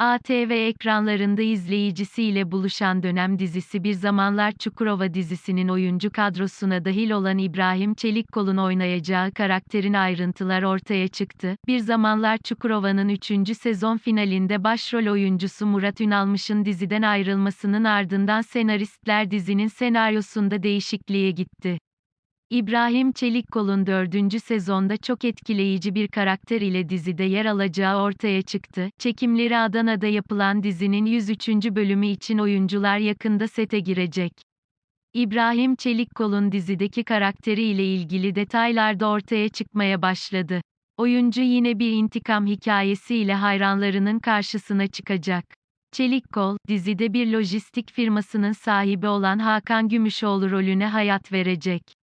ATV ekranlarında izleyicisiyle buluşan dönem dizisi Bir Zamanlar Çukurova dizisinin oyuncu kadrosuna dahil olan İbrahim Çelikkol'un oynayacağı karakterin ayrıntılar ortaya çıktı. Bir Zamanlar Çukurova'nın 3. sezon finalinde başrol oyuncusu Murat Ünalmış'ın diziden ayrılmasının ardından senaristler dizinin senaryosunda değişikliğe gitti. İbrahim Çelikkol'un dördüncü sezonda çok etkileyici bir karakter ile dizide yer alacağı ortaya çıktı. Çekimleri Adana'da yapılan dizinin 103. bölümü için oyuncular yakında sete girecek. İbrahim Çelikkol'un dizideki karakteri ile ilgili detaylar da ortaya çıkmaya başladı. Oyuncu yine bir intikam hikayesiyle hayranlarının karşısına çıkacak. Çelikkol, dizide bir lojistik firmasının sahibi olan Hakan Gümüşoğlu rolüne hayat verecek.